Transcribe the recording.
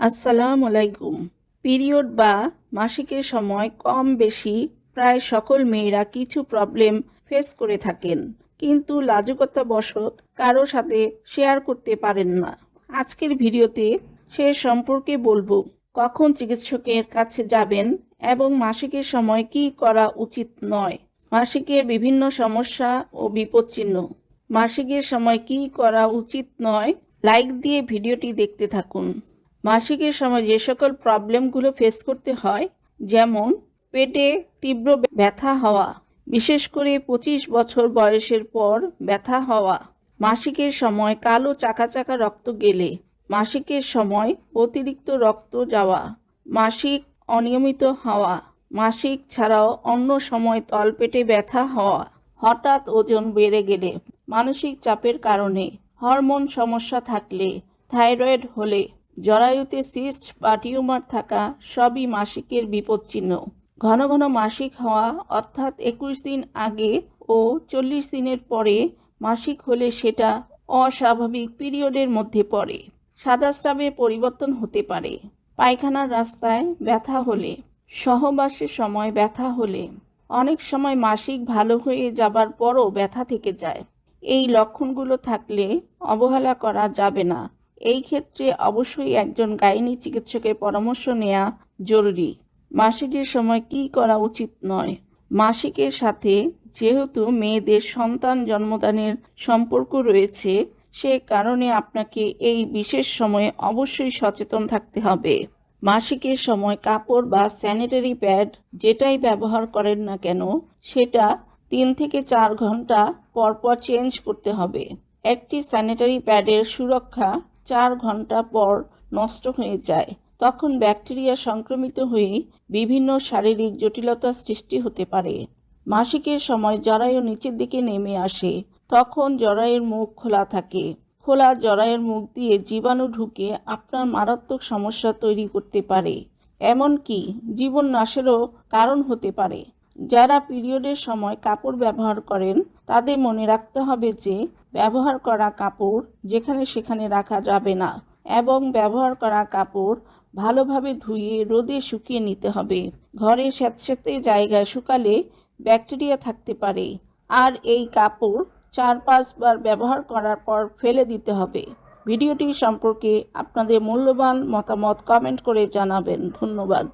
আসসালামু আলাইকুম পিরিয়ড বা মাসিকের সময় কম বেশি প্রায় সকল মেয়েরা কিছু প্রবলেম ফেস করে থাকেন, কিন্তু লাজুকতা লাজুকতাবশত কারও সাথে শেয়ার করতে পারেন না। আজকের ভিডিওতে সে সম্পর্কে বলব, কখন চিকিৎসকের কাছে যাবেন এবং মাসিকের সময় কি করা উচিত নয়। মাসিকের বিভিন্ন সমস্যা ও বিপদচিহ্ন। মাসিকের সময় কি করা উচিত নয় লাইক দিয়ে ভিডিওটি দেখতে থাকুন। মাসিকের সময় যে সকল প্রবলেমগুলো ফেস করতে হয়, যেমন পেটে তীব্র ব্যথা হওয়া, বিশেষ করে পঁচিশ বছর বয়সের পর ব্যথা হওয়া, মাসিকের সময় কালো চাকা চাকা রক্ত গেলে, মাসিকের সময় অতিরিক্ত রক্ত যাওয়া, মাসিক অনিয়মিত হওয়া, মাসিক ছাড়াও অন্য সময় তলপেটে ব্যথা হওয়া, হঠাৎ ওজন বেড়ে গেলে, মানসিক চাপের কারণে, হরমোন সমস্যা থাকলে, থাইরয়েড হলে জরায়ুতে সিস্ট বা টিউমার থাকা সবই মাসিকের বিপদচিহ্ন। ঘন ঘন মাসিক হওয়া অর্থাৎ একুশ দিন আগে ও চল্লিশ দিনের পরে মাসিক হলে সেটা অস্বাভাবিক পিরিয়ডের মধ্যে পড়ে। সাদা স্রাবের পরিবর্তন হতে পারে। পায়খানার রাস্তায় ব্যথা হলে, সহবাসের সময় ব্যথা হলে, অনেক সময় মাসিক ভালো হয়ে যাবার পরও ব্যথা থেকে যায়। এই লক্ষণগুলো থাকলে অবহেলা করা যাবে না। এই ক্ষেত্রে অবশ্যই একজন গাইনি চিকিৎসকের পরামর্শ নেওয়া জরুরি। মাসিকের সময় কি করা উচিত নয়? মাসিকের সাথে যেহেতু মেয়েদের সন্তান জন্মদানের সম্পর্ক রয়েছে, সে কারণে আপনাকে এই বিশেষ সময়ে অবশ্যই সচেতন থাকতে হবে। মাসিকের সময় কাপড় বা স্যানিটারি প্যাড যেটাই ব্যবহার করেন না কেন, সেটা তিন থেকে চার ঘণ্টা পরপর চেঞ্জ করতে হবে। একটি স্যানিটারি প্যাডের সুরক্ষা চার ঘণ্টা পর নষ্ট হয়ে যায়। তখন ব্যাকটেরিয়া সংক্রমিত হয়ে বিভিন্ন শারীরিক জটিলতা সৃষ্টি হতে পারে। মাসিকের সময় জরায়ু নিচের দিকে নেমে আসে। তখন জরায়ের মুখ খোলা থাকে। খোলা জরায়ের মুখ দিয়ে জীবাণু ঢুকে আপনার মারাত্মক সমস্যা তৈরি করতে পারে। এমনকি জীবন নাশেরও কারণ হতে পারে। যারা পিরিয়ডের সময় কাপড় ব্যবহার করেন তাদের মনে রাখতে হবে যে, ব্যবহার করা কাপড় যেখানে সেখানে রাখা যাবে না এবং ব্যবহার করা কাপড় ভালোভাবে ধুয়ে রোদে শুকিয়ে নিতে হবে। ঘরে স্যাঁতস্যাঁতে জায়গায় শুকালে ব্যাকটেরিয়া থাকতে পারে। আর এই কাপড় চার পাঁচবার ব্যবহার করার পর ফেলে দিতে হবে। ভিডিওটি সম্পর্কে আপনাদের মূল্যবান মতামত কমেন্ট করে জানাবেন। ধন্যবাদ।